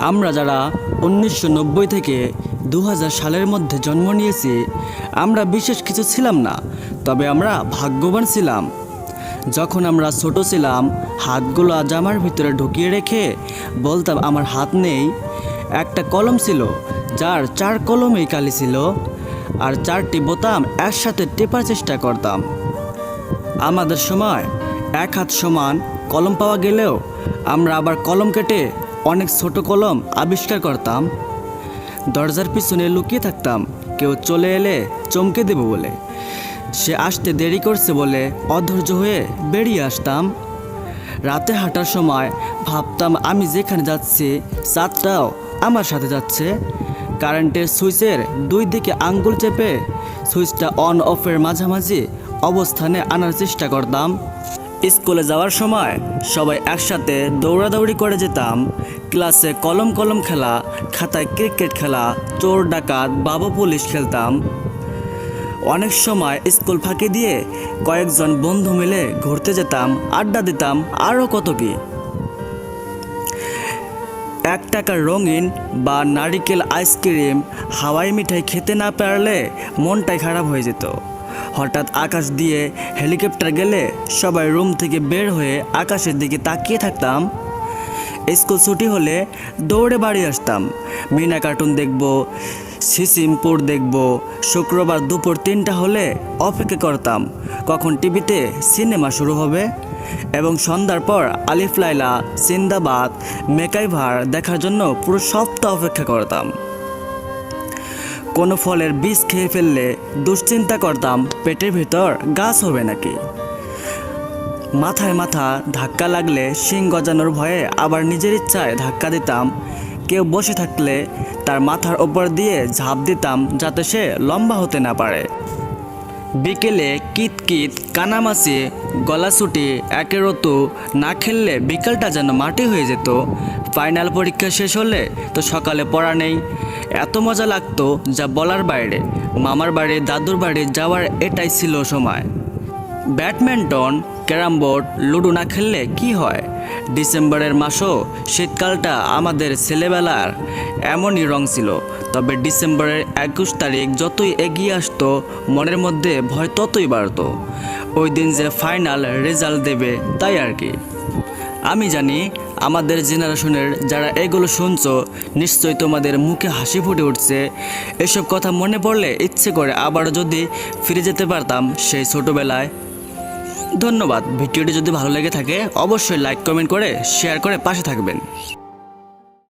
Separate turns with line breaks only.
আমরা যারা উনিশশো নব্বই থেকে দু হাজার সালের মধ্যে জন্ম নিয়েছি, আমরা বিশেষ কিছু ছিলাম না, তবে আমরা ভাগ্যবান ছিলাম। যখন আমরা ছোট ছিলাম, হাতগুলো জামার ভিতরে ঢুকিয়ে রেখে বলতাম, আমার হাত নেই। একটা কলম ছিল, যার চার কলমেই কালি ছিল, আর চারটি বোতাম একসাথে টেপার চেষ্টা করতাম। আমাদের সময় এক হাত সমান কলম পাওয়া গেলেও আমরা আবার কলম কেটে অনেক ছোট কলম আবিষ্কার করতাম। দরজার পিছনে লুকিয়ে থাকতাম। কেউ চলে এলে চমকে দেব বলে। সে আসতে দেরি করছে বলে অধৈর্য হয়ে বেরিয়ে আসতাম। রাতে হাঁটার সময় ভাবতাম, আমি যেখানে যাচ্ছি, চাঁদটাও আমার সাথে যাচ্ছে। কারেন্টের সুইচের দুই দিকে আঙ্গুল চেপে সুইচটা অন অফের মাঝামাঝি অবস্থানে আনার চেষ্টা করতাম। স্কুলে যাওয়ার সময় সবাই একসাথে দৌড়াদৌড়ি করে যেতাম। ক্লাসে কলম কলম খেলা, খাতায় ক্রিকেট খেলা, চোর ডাকাত, বাবু পুলিশ খেলতাম। অনেক সময় স্কুল ফাঁকি দিয়ে কয়েকজন বন্ধু মিলে ঘুরতে যেতাম, আড্ডা দিতাম আরও কত কি। এক টাকার রঙিন বা নারিকেল আইসক্রিম হাওয়াই মিঠাই খেতে না পারলে মনটাই খারাপ হয়ে যেত। হঠাৎ আকাশ দিয়ে হেলিকপ্টার গেলে সবাই রুম থেকে বের হয়ে আকাশের দিকে তাকিয়ে থাকতাম। স্কুল ছুটি হলে দৌড়ে বাড়ি আসতাম। মিনা কার্টুন দেখব, সিসিমপুর দেখব, শুক্রবার দুপুর তিনটা হলে অপেক্ষা করতাম। কখন টিভিতে সিনেমা শুরু হবে? এবং সন্ধ্যার পর আলিফ লাইলা সিন্দাবাদ মেকাইভার দেখার জন্য পুরো সপ্তাহ অপেক্ষা করতাম। কোনো ফলের বীজ খেয়ে ফেললে দুশ্চিন্তা করতাম, পেটের ভিতর গাছ হবে নাকি? মাথায় মাথা ধাক্কা লাগলে শিং গজানোর ভয়ে আবার নিজের ইচ্ছায় ধাক্কা দিতাম। কেউ বসে থাকলে তার মাথার ওপর দিয়ে ঝাঁপ দিতাম যাতে সে লম্বা হতে না পারে। বিকেলে কিতকিত কানামাছি গলাছুটি একের রতু না খেললে বিকালটা যেন মাটি হয়ে যেত। ফাইনাল পরীক্ষা শেষ হলে তো সকালে পড়া নেই। এত মজা লাগতো যা বলার বাইরে। মামার বাড়ি, দাদুর বাড়ি যাওয়ার এটাই ছিল সময়। ব্যাডমিন্টন, ক্যারাম বোর্ড, লুডো না খেললে কি হয়? ডিসেম্বরের মাসও শীতকালটা আমাদের ছেলেবেলার এমনই রং ছিল। তবে ডিসেম্বরের একুশ তারিখ যতই এগিয়ে আসতো, মনের মধ্যে ভয় ততই বাড়তো। ওই দিন যে ফাইনাল রেজাল্ট দেবে, তাই আর কি। আমি জানি, আমাদের জেনারেশনের যারা এগুলো শুনছো, নিশ্চয়ই তোমাদের মুখে হাসি ফুটে উঠছে। এসব কথা মনে পড়লে ইচ্ছে করে আবার যদি ফিরে যেতে পারতাম সেই ছোটোবেলায়। ধন্যবাদ। ভিডিওটি যদি ভালো লেগে থাকে, অবশ্যই লাইক কমেন্ট করে শেয়ার করে পাশে থাকবেন।